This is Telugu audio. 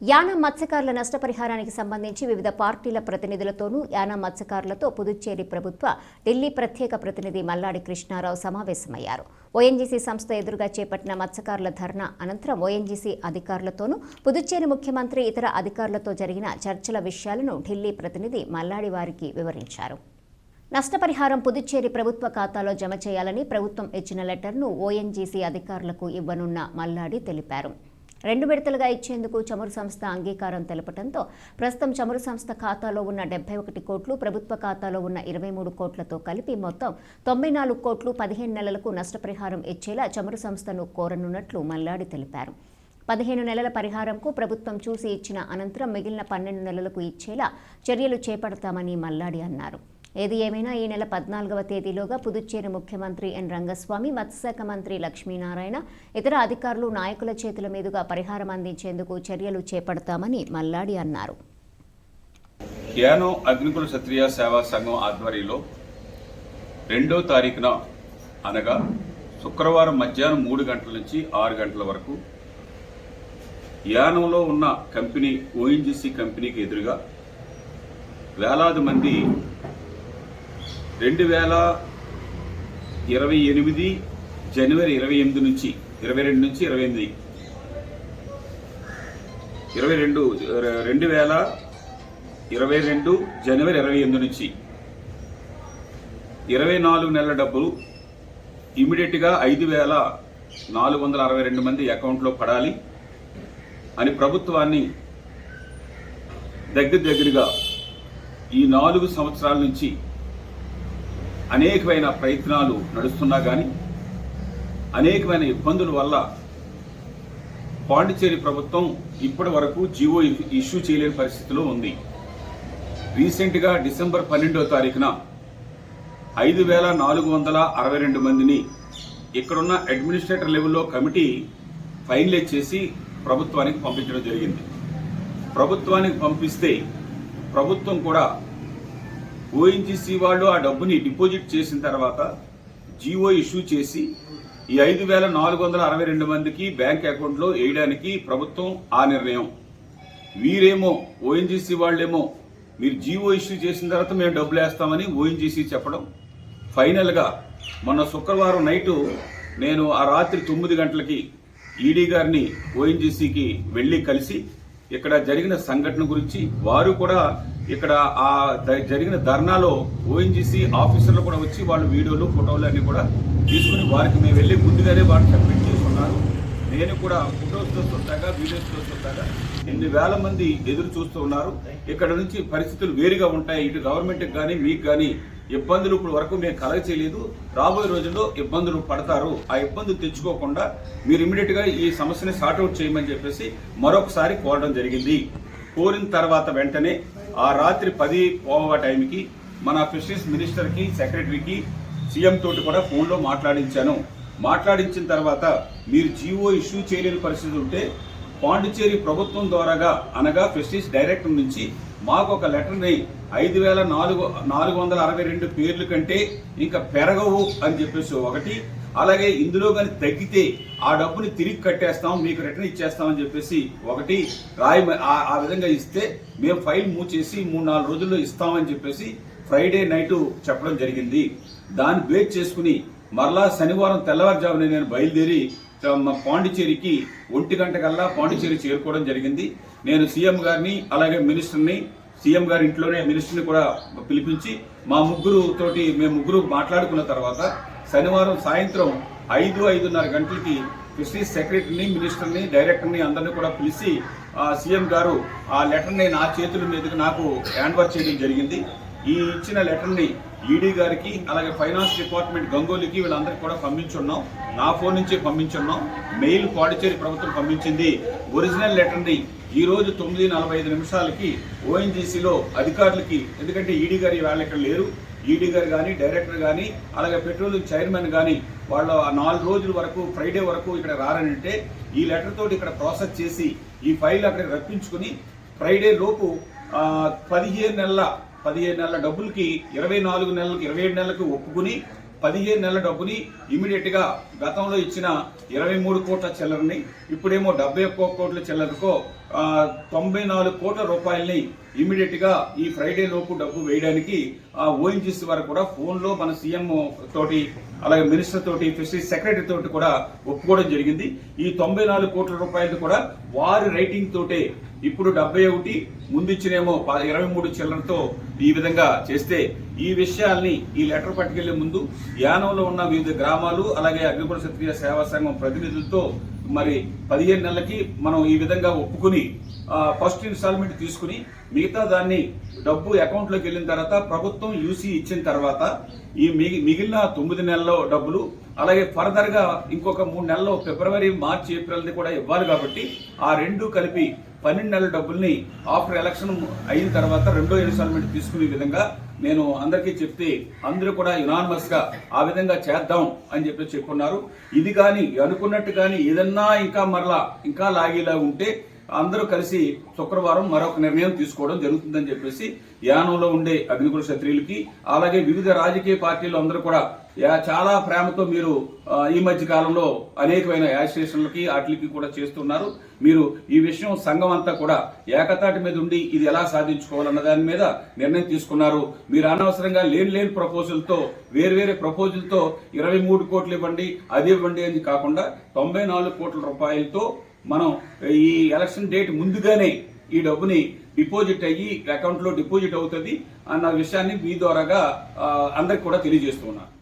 యానం మత్స్యకారుల నష్టపరిహారానికి సంబంధించి వివిధ పార్టీల ప్రతినిధులతోనూ యానం మత్స్యకారులతో పుదుచ్చేరి ప్రభుత్వ ఢిల్లీ ప్రత్యేక ప్రతినిధి మల్లాడి కృష్ణారావు సమావేశమయ్యారు. ఓఎన్జీసీ సంస్థ ఎదురుగా చేపట్టిన మత్స్యకారుల ధర్నా అనంతరం ఓఎన్జీసీ అధికారులతోనూ పుదుచ్చేరి ముఖ్యమంత్రి ఇతర అధికారులతో జరిగిన చర్చల విషయాలను ఢిల్లీ ప్రతినిధి మల్లాడి వారికి వివరించారు. నష్టపరిహారం పుదుచ్చేరి ప్రభుత్వ ఖాతాలో జమ చేయాలని ప్రభుత్వం ఇచ్చిన లెటర్ను ఓఎన్జీసీ అధికారులకు ఇవ్వనున్న మల్లాడి తెలిపారు. రెండు విడతలుగా ఇచ్చేందుకు చమురు సంస్థ అంగీకారం తెలపడంతో ప్రస్తుతం చమురు సంస్థ ఖాతాలో ఉన్న డెబ్బై ఒకటి కోట్లు ప్రభుత్వ ఖాతాలో ఉన్న ఇరవై మూడు కోట్లతో కలిపి మొత్తం తొంభై నాలుగు కోట్లు పదిహేను నెలలకు నష్టపరిహారం ఇచ్చేలా చమురు సంస్థను కోరనున్నట్లు మల్లాడి తెలిపారు. పదిహేను నెలల పరిహారంకు ప్రభుత్వం చూసి ఇచ్చిన అనంతరం మిగిలిన పన్నెండు నెలలకు ఇచ్చేలా చర్యలు చేపడతామని మల్లాడి అన్నారు. ఏది ఏమైనా ఈ నెల పద్నాలుగవ తేదీలోగా పుదుచ్చేరి ముఖ్యమంత్రి ఎన్ రంగస్వామి మత్స్యశాఖ మంత్రి లక్ష్మీనారాయణ ఇతర అధికారులు నాయకుల చేతుల మీదుగా పరిహారం అందించేందుకు చర్యలు చేపడతామని మల్లాడి అన్నారు. యానో అగ్నికుల క్షత్రియ సేవా సంఘం ఆధ్వర్యంలో రెండో తారీఖున అనగా శుక్రవారం మధ్యాహ్నం మూడు గంటల నుంచి ఆరు గంటల వరకు యానంలో ఉన్న కంపెనీ ఓఎన్జిసి కంపెనీకి ఎదురుగా వేలాది మంది రెండు వేల ఇరవై ఎనిమిది జనవరి ఇరవై ఎనిమిది నుంచి ఇరవై రెండు నుంచి ఇరవై ఎనిమిది. ఇరవై రెండు రెండు వేల ఇరవై రెండు జనవరి ఇరవై ఎనిమిది నుంచి. ఇరవై నాలుగు నెలల డబ్బులు ఇమీడియట్గా ఐదు వేల నాలుగు వందల అరవై రెండు మంది అకౌంట్లో పడాలి అని ప్రభుత్వాన్ని దగ్గర దగ్గరగా ఈ నాలుగు సంవత్సరాల నుంచి అనేకమైన ప్రయత్నాలు నడుస్తున్నా కానీ అనేకమైన ఇబ్బందుల వల్ల పాండిచేరి ప్రభుత్వం ఇప్పటి వరకు జీవో ఇష్యూ చేయలేని పరిస్థితిలో ఉంది. రీసెంట్గా డిసెంబర్ పన్నెండో తారీఖున ఐదు వేల నాలుగు వందల అరవై రెండు మందిని ఇక్కడున్న అడ్మినిస్ట్రేటర్ లెవెల్లో కమిటీ ఫైనలైజ్ చేసి ప్రభుత్వానికి పంపించడం జరిగింది. ప్రభుత్వానికి పంపిస్తే ప్రభుత్వం కూడా ఓఎన్జీసీ వాళ్ళు ఆ డబ్బుని డిపాజిట్ చేసిన తర్వాత జీవో ఇష్యూ చేసి ఈ ఐదు వేల నాలుగు వందల అరవై రెండు మందికి బ్యాంక్ అకౌంట్లో వేయడానికి ప్రభుత్వం ఆ నిర్ణయం. వీరేమో ఓఎన్జీసీ వాళ్ళేమో మీరు జీవో ఇష్యూ చేసిన తర్వాత మేము డబ్బులు వేస్తామని ఓఎన్జీసీ చెప్పడం. ఫైనల్గా మొన్న శుక్రవారం నైటు నేను ఆ రాత్రి తొమ్మిది గంటలకి ఈడీ గారిని ఓఎన్జీసీకి వెళ్ళి కలిసి ఇక్కడ జరిగిన సంఘటన గురించి వారు కూడా ఇక్కడ ఆ జరిగిన ధర్నాలో ఓఎన్జీసీ ఆఫీసర్లు కూడా వచ్చి వాళ్ళు వీడియోలు ఫోటోలు అన్నీ కూడా తీసుకుని వారికి మేము వెళ్ళి ముందుగానే వారు సబ్మిట్ చేసుకున్నారు. నేను కూడా ఫోటోస్తో చూస్తాగా వీడియోస్తో చూస్తాగా ఎన్ని వేల మంది ఎదురు చూస్తూ ఉన్నారు. ఇక్కడ నుంచి పరిస్థితులు వేరుగా ఉంటాయి. ఇటు గవర్నమెంట్కి కానీ మీకు కానీ ఇబ్బందులు ఇప్పుడు వరకు మేము కలగ చేయలేదు రాబోయే రోజుల్లో ఇబ్బందులు పడతారు. ఆ ఇబ్బందులు తెచ్చుకోకుండా మీరు ఇమీడియట్గా ఈ సమస్యని సార్ట్అవుట్ చేయమని చెప్పేసి మరొకసారి కోరడం జరిగింది. కోరిన తర్వాత వెంటనే ఆ రాత్రి పది పోవ టైంకి మన ఫిషరీస్ మినిస్టర్కి సెక్రటరీకి సీఎం తోటి కూడా ఫోన్లో మాట్లాడించాను. మాట్లాడించిన తర్వాత మీరు జీవో ఇష్యూ చేయలేని పరిస్థితి ఉంటే పాండిచేరి ప్రభుత్వం ద్వారాగా అనగా ఫిషరీస్ డైరెక్టర్ నుంచి మాకు ఒక లెటర్ని ఐదు వేల నాలుగు నాలుగు వందల అరవై రెండు పేర్లు కంటే ఇంకా పెరగవు అని చెప్పేసి ఒకటి. అలాగే ఇందులో కానీ తగ్గితే ఆ డబ్బుని తిరిగి కట్టేస్తాం మీకు రిటర్న్ ఇచ్చేస్తామని చెప్పేసి ఒకటి. రాయి ఆ- ఆ విధంగా ఇస్తే మేము ఫైల్ మూవ్ చేసి మూడు నాలుగు రోజుల్లో ఇస్తామని చెప్పేసి ఫ్రైడే నైట్ చెప్పడం జరిగింది. దాన్ని బేస్ చేసుకుని మరలా శనివారం తెల్లవారుజామున నేను బయలుదేరి పాండిచేరికి ఒంటి గంట కల్లా పాండిచేరి చేరుకోవడం జరిగింది. నేను సీఎం గారిని అలాగే మినిస్టర్ని సీఎం గారి ఇంట్లోనే మినిస్టర్ని కూడా పిలిపించి మా ముగ్గురు తోటి మేము ముగ్గురు మాట్లాడుకున్న తర్వాత శనివారం సాయంత్రం ఐదు ఐదున్నర గంటలకి ఫిషరీస్ సెక్రటరీని మినిస్టర్ని డైరెక్టర్ని అందరినీ కూడా పిలిచి ఆ, సీఎం గారు ఆ లెటర్ని నా చేతుల మీదకి నాకు హ్యాండ్ ఓవర్ చేయడం జరిగింది. ఈ ఇచ్చిన లెటర్ని ఈడీ గారికి అలాగే ఫైనాన్స్ డిపార్ట్మెంట్ గంగోలీకి వీళ్ళందరికీ కూడా పంపించున్నాం. నా ఫోన్ నుంచి పంపించున్నాం. మెయిల్ పాడిచేరి ప్రభుత్వం పంపించింది. ఒరిజినల్ లెటర్ని ఈ రోజు తొమ్మిది నలభై ఐదు నిమిషాలకి ఓఎన్జీసీలో అధికారులకి ఎందుకంటే ఈడీ గారు వాళ్ళు ఇక్కడ లేరు. ఈడీ గారు కానీ డైరెక్టర్ కానీ అలాగే పెట్రోలియం చైర్మన్ కానీ వాళ్ళు నాలుగు రోజుల వరకు ఫ్రైడే వరకు ఇక్కడ రారని ఈ లెటర్ తోటి ఇక్కడ ప్రాసెస్ చేసి ఈ ఫైల్ అక్కడ రప్పించుకుని ఫ్రైడే లోపు పదిహేను నెలల పదిహేను నెలల డబ్బులకి ఇరవై నాలుగు నెలలకు ఇరవై ఏడు నెలలకు ఒప్పుకుని పదిహేను నెలల డబ్బుని ఇమీడియట్గా గతంలో ఇచ్చిన ఇరవై మూడు కోట్ల చిల్లరని ఇప్పుడేమో డెబ్బై ఒక్క కోట్ల చిల్లరకో తొంభై నాలుగు కోట్ల రూపాయలని ఇమీడియట్గా ఈ ఫ్రైడే లోపు డబ్బు వేయడానికి ఆ ఓఎన్జీసీ వారు కూడా ఫోన్లో మన సీఎం తోటి అలాగే మినిస్టర్ తోటి ఫిషరీస్ సెక్రటరీ తోటి కూడా ఒప్పుకోవడం జరిగింది. ఈ తొంభై నాలుగు కోట్ల రూపాయలు కూడా వారి రైటింగ్ తోటే ఇప్పుడు డెబ్బై ఒకటి ముందు ఇచ్చినేమో ఇరవై మూడు చిల్లరతో ఈ విధంగా చేస్తే ఈ విషయాల్ని ఈ లెటర్ పట్టుకెళ్ళే ముందు యానంలో ఉన్న వివిధ గ్రామాలు అలాగే అగ్నికుల క్షత్రియ సేవా సంఘం ప్రతినిధులతో మరి పదిహేను నెలలకి మనం ఈ విధంగా ఒప్పుకుని ఫస్ట్ ఇన్స్టాల్మెంట్ తీసుకుని మిగతా దాన్ని డబ్బు అకౌంట్లోకి వెళ్ళిన తర్వాత ప్రభుత్వం యూసీ ఇచ్చిన తర్వాత ఈ మిగిలిన తొమ్మిది నెలల్లో డబ్బులు అలాగే ఫర్దర్గా ఇంకొక మూడు నెలల్లో ఫిబ్రవరి మార్చి ఏప్రిల్ది కూడా ఇవ్వాలి కాబట్టి ఆ రెండు కలిపి పన్నెండు నెలల డబ్బుల్ని ఆఫ్టర్ ఎలక్షన్ అయిన తర్వాత రెండో ఇన్స్టాల్మెంట్ తీసుకునే విధంగా నేను అందరికీ చెప్తే అందరూ కూడా యునానిమస్గా ఆ విధంగా చేద్దాం అని చెప్పి చెప్పుకున్నారు ఇది కానీ అనుకున్నట్టు కానీ ఏదన్నా ఇంకా మరలా ఇంకా లాగేలా ఉంటే అందరూ కలిసి శుక్రవారం మరొక నిర్ణయం తీసుకోవడం జరుగుతుందని చెప్పేసి యానంలో ఉండే అగ్నికుల క్షత్రియులకి అలాగే వివిధ రాజకీయ పార్టీలు అందరూ కూడా చాలా ప్రేమతో మీరు ఈ మధ్య కాలంలో అనేకమైన యాజిటేషన్లకి వాటికి కూడా చేస్తున్నారు. మీరు ఈ విషయం సంఘం అంతా కూడా ఏకతాటి మీద ఉండి ఇది ఎలా సాధించుకోవాలన్న దాని మీద నిర్ణయం తీసుకున్నారు. మీరు అనవసరంగా లేని లేని ప్రపోజల్తో వేరు వేరే ఇరవై మూడు కోట్లు ఇవ్వండి అది ఇవ్వండి అని కాకుండా తొంభై నాలుగు కోట్ల రూపాయలతో మనం ఈ ఎలక్షన్ డేట్ ముందుగానే ఈ డబ్బుని డిపాజిట్ అయ్యి అకౌంట్లో డిపాజిట్ అవుతుంది అన్న విషయాన్ని మీ ద్వారాగా అందరికి కూడా తెలియజేస్తున్నారు